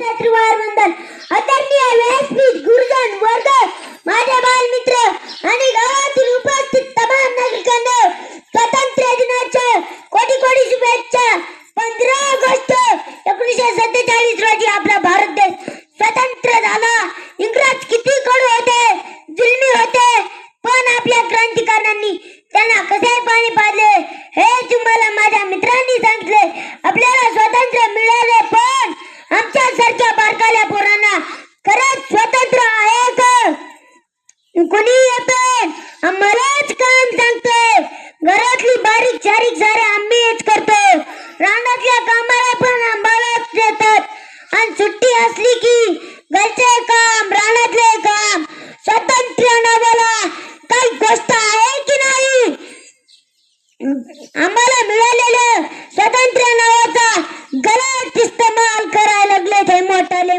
वंदन आदरणीय व्यासपीठ गुरुजन वर्ग माझे बालमित्र आणि गावातील उपस्थित तमाम नागरिकांना स्वातंत्र्य दिनाच्या कोटी कोटी शुभेच्छा. पंधरा ऑगस्ट एकोणीसशे सत्तेचाळीस रोजी आपला भारत देश स्वतंत्र झाला. इंग्रज किती कडू होते जुलमी होते पण आपल्या क्रांतिकारकांनी त्यांना कसे पाणी पाजले हे तुम्हाला माझ्या मित्रांनी सांगितले. आपल्याला स्वातंत्र्य मिळाले पण आमच्या सारख्या बारकाल्या पोरांना खरंच स्वतंत्र आहे का? कोणी येते आम्हालाच काम सांगते घरातली बारीक चारीक सारे आम्हीच करतो. रानातल्या कामाला पण आम्हालाच देतात. आणि सुट्टी असली की घरचे काम रानातले काम स्वातंत्र्य नावाला काही गोष्ट आहे की नाही आम्हाला मिळालेलं स्वातंत्र्य नावाचा गलत इस्तेमाल करायला लागले ते मोठाले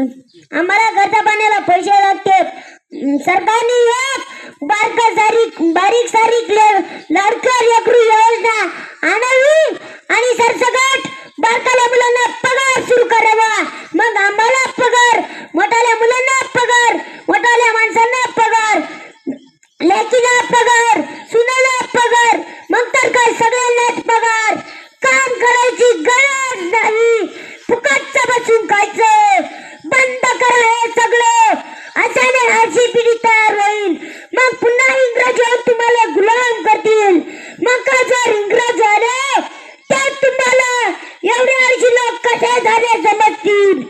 आम्हाला खर्चा पाण्याला पैसे लागते. सरकारने एक बारक सारीक बारीक सारीक लाडका लेकरू योजना आणावी आणि सरसकट बारकाल्या मुलांना पगार सुरू करावा. मग आम्हाला पगार मोठाल्या मुलांना पगार मोठाल्या माणसांना पगार लेकीला पगार अशाने तयार होईल. मग पुन्हा इंग्रज येऊन तुम्हाला गुलाम करतील. मग का जर इंग्रज आले तर तुम्हाला एवढे ऐंशी लोक कसे झाले समजतील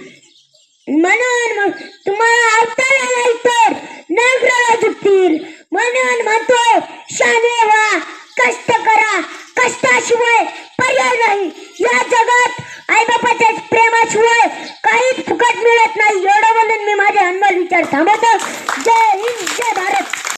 म्हणून तुम्हाला अवताला नाही तर नगराला झुकतील. म्हणून म्हणतो शाने व्हा कष्ट करा. कष्टाशिवाय एवढं बोलून मी माझे अनमोल विचार थांबवतो. जय हिंद जय भारत.